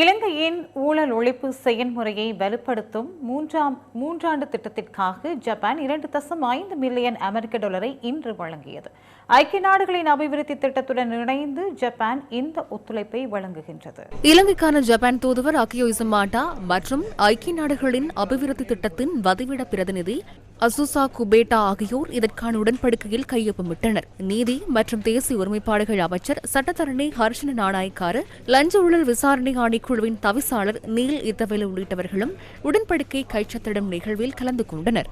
இலங்கையின் ஊழல் ஒழிப்பு செயன்முறையை வலுப்படுத்தும் மூன்றாம் மூன்றாண்டு திட்டத்திற்காக ஜப்பான் இரண்டு தசம் ஐந்து மில்லியன் அமெரிக்க டாலரை இன்று வழங்கியது. ஐக்கிய நாடுகளின் அபிவிருத்தி திட்டத்துடன் இணைந்து ஜப்பான் இந்த ஒத்துழைப்பை வழங்குகின்றது. இலங்கைக்கான ஜப்பான் தூதுவர் அகியோ இசுமாட்டா மற்றும் ஐக்கிய நாடுகளின் அபிவிருத்தி திட்டத்தின் வதிவிட பிரதிநிதி அசுசா குபேட்டா ஆகியோர் இதற்கான உடன்படிக்கையில் கையொப்பமிட்டனர். நீதி மற்றும் தேசிய ஒருமைப்பாடுகள் அமைச்சர் சட்டத்தரணி ஹர்ஷன நாணயக்கார லஞ்ச ஊழல் விசாரணை ஆணைக்குழுவின் தவிசாளர் நீல் இத்தவேலு உள்ளிட்டவர்களும் உடன்படிக்கை கைச்சத்திடும் நிகழ்வில் கலந்து கொண்டனர்.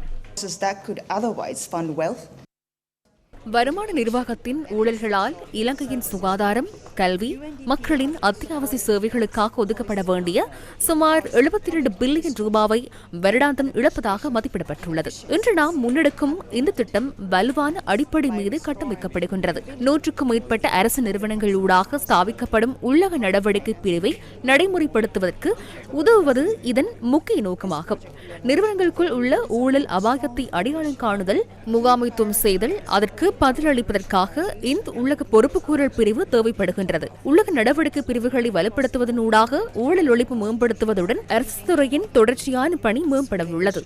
வருமான நிர்வாகத்தின் ஊழல்களால் இலங்கையின் சுகாதாரம் கல்வி மக்களின் அத்தியாவசிய சேவைகளுக்காக ஒதுக்கப்பட வேண்டிய சுமார் எழுபத்தி இரண்டு பில்லியன் ரூபாவை வருடாந்தம் இழப்பதாக மதிப்பிடப்பட்டுள்ளது. இன்று நாம் முன்னெடுக்கும் இந்த திட்டம் வலுவான அடிப்படை மீது கட்டமைக்கப்படுகின்றது. நூற்றுக்கும் மேற்பட்ட அரசு நிறுவனங்கள் ஊடாக ஸ்தாபிக்கப்படும் உள்ளக நடவடிக்கை பிரிவை நடைமுறைப்படுத்துவதற்கு உதவுவது இதன் முக்கிய நோக்கமாகும். நிறுவனங்களுக்குள் உள்ள ஊழல் அபாயத்தை அடையாளம் காணுதல் முகாமைத்துவம் செய்தல் அதற்கு பதிலளிப்பதற்காக இந்த உலக பொறுப்புக்கூறல் பிரிவு தேவைப்படுகின்றது. உலக நடவடிக்கை பிரிவுகளை வலுப்படுத்துவதனூடாக ஊழல் ஒழிப்பு மேம்படுத்துவதுடன் அரசு துறையின் தொடர்ச்சியான பணி மேம்படவுள்ளது.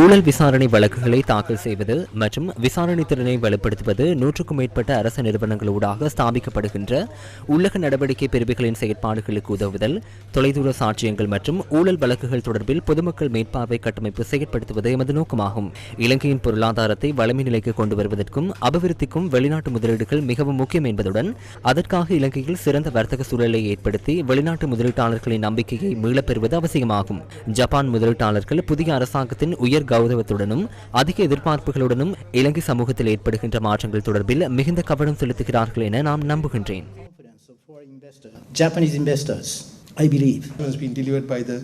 ஊழல் விசாரணை வழக்குகளை தாக்கல் செய்வது மற்றும் விசாரணை திறனை வலுப்படுத்துவது நூற்றுக்கும் மேற்பட்ட அரசு நிறுவனங்களூடாக ஸ்தாபிக்கப்படுகின்ற உள்ளக நடவடிக்கை பிரிவுகளின் செயற்பாடுகளுக்கு உதவுதல் தொலைதூர சாட்சியங்கள் மற்றும் ஊழல் வழக்குகள் தொடர்பில் பொதுமக்கள் மேற்பார்வை கட்டமைப்பு செயற்படுத்துவது எமது நோக்கமாகும். இலங்கையின் பொருளாதாரத்தை வலிமை நிலைக்கு கொண்டு வருவதற்கும் அபிவிருத்திக்கும் வெளிநாட்டு முதலீடுகள் மிகவும் முக்கியம் என்பதுடன் அதற்காக இலங்கையில் சிறந்த வர்த்தக சூழலை ஏற்படுத்தி வெளிநாட்டு முதலீட்டாளர்களின் நம்பிக்கையை மீளப்பெறுவது அவசியமாகும். ஜப்பான் முதலீட்டாளர்கள் புதிய அரசாங்கத்தின் உயர் கௌரவத்துடனும் அதிக எதிர்பார்ப்புகளுடனும் இலங்கை சமூகத்தில் ஏற்படுகின்ற மாற்றங்கள் தொடர்பில் மிகுந்த கவனம் செலுத்துகிறார்கள் என நாம் நம்புகின்றேன் confidence of foreign investors, Japanese investors, I believe. has been delivered by the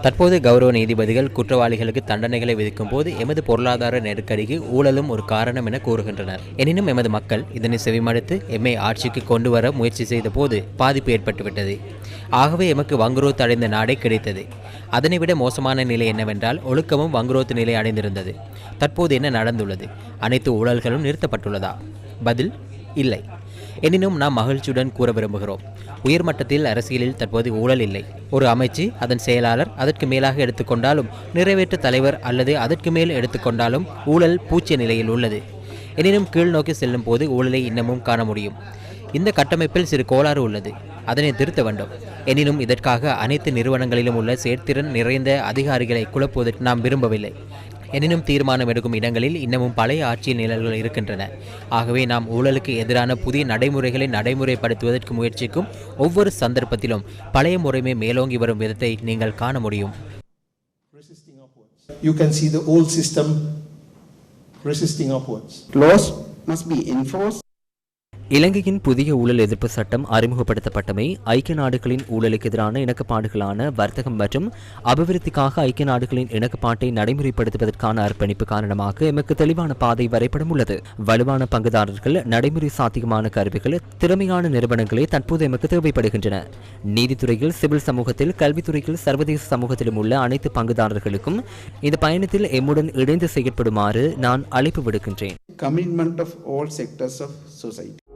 தற்போது கௌரவ நீதிபதிகள் குற்றவாளிகளுக்கு தண்டனைகளை விதிக்கும் போது எமது பொருளாதார நெருக்கடிக்கு ஊழலும் ஒரு காரணம் என கூறுகின்றனர். எனினும் எமது மக்கள் இதனை செவிமடுத்து எம்மை ஆட்சிக்கு கொண்டு வர முயற்சி செய்த போது பாதிப்பு ஏற்பட்டுவிட்டது. ஆகவே எமக்கு வங்குரோத்து அடைந்த நாடே கிடைத்தது. அதனை விட மோசமான நிலை என்னவென்றால் ஒழுக்கமும் வங்குரோத்து நிலை அடைந்திருந்தது. தற்போது என்ன நடந்துள்ளது? அனைத்து ஊழல்களும் நிறுத்தப்பட்டுள்ளதா? பதில் இல்லை. எனினும் நாம் மகிழ்ச்சியுடன் கூற விரும்புகிறோம். உயர்மட்டத்தில் அரசியலில் தற்போது ஊழல் இல்லை. ஒரு அமைச்சு அதன் செயலாளர் அதற்கு மேலாக எடுத்துக்கொண்டாலும் நிறைவேற்று தலைவர் அல்லது அதற்கு மேல் எடுத்துக்கொண்டாலும் ஊழல் பூச்சிய நிலையில் உள்ளது. எனினும் கீழ் நோக்கி செல்லும் போது ஊழலை இன்னமும் காண முடியும். இந்த கட்டமைப்பில் சிறு கோளாறு உள்ளது. அதனை திருத்த வேண்டும். எனினும் இதற்காக அனைத்து நிறுவனங்களிலும் உள்ள செயற்திறன் நிறைந்த அதிகாரிகளை குழப்புவதற்கு நாம் விரும்பவில்லை. எனினும் தீர்மானம் எடுக்கும் இடங்களில் இன்னமும் பழைய ஆட்சியில் நிழல்கள் இருக்கின்றன. ஆகவே நாம் ஊழலுக்கு எதிரான புதிய நடைமுறைகளை நடைமுறைப்படுத்துவதற்கு முயற்சிக்கும் ஒவ்வொரு சந்தர்ப்பத்திலும் பழைய முறைமை மேலோங்கி வரும் விதத்தை நீங்கள் காண முடியும். You can see the old system resisting upwards. Laws must be enforced. இலங்கையின் புதிய ஊழல் எதிர்ப்பு சட்டம் அறிமுகப்படுத்தப்பட்டமை ஐக்கிய நாடுகளின் ஊழலுக்கு எதிரான இணக்கப்பாடுகளான வர்த்தகம் மற்றும் அபிவிருத்திக்காக ஐக்கிய நாடுகளின் இணக்கப்பாட்டை நடைமுறைப்படுத்துவதற்கான அர்ப்பணிப்பு காரணமாக எமக்கு தெளிவான பாதை வரைபடம் உள்ளது. வலுவான பங்குதாரர்கள் நடைமுறை சாத்தியமான கருவிகள் திறமையான நிறுவனங்களே தற்போது எமக்கு தேவைப்படுகின்றன. நீதித்துறையில் சிவில் சமூகத்தில் கல்வித்துறையில் சர்வதேச சமூகத்திலும் உள்ள அனைத்து பங்குதாரர்களுக்கும் இந்த பயணத்தில் எம்முடன் இணைந்து செயற்படுமாறு நான் அழைப்பு விடுக்கின்றேன். Commitment of all sectors of society.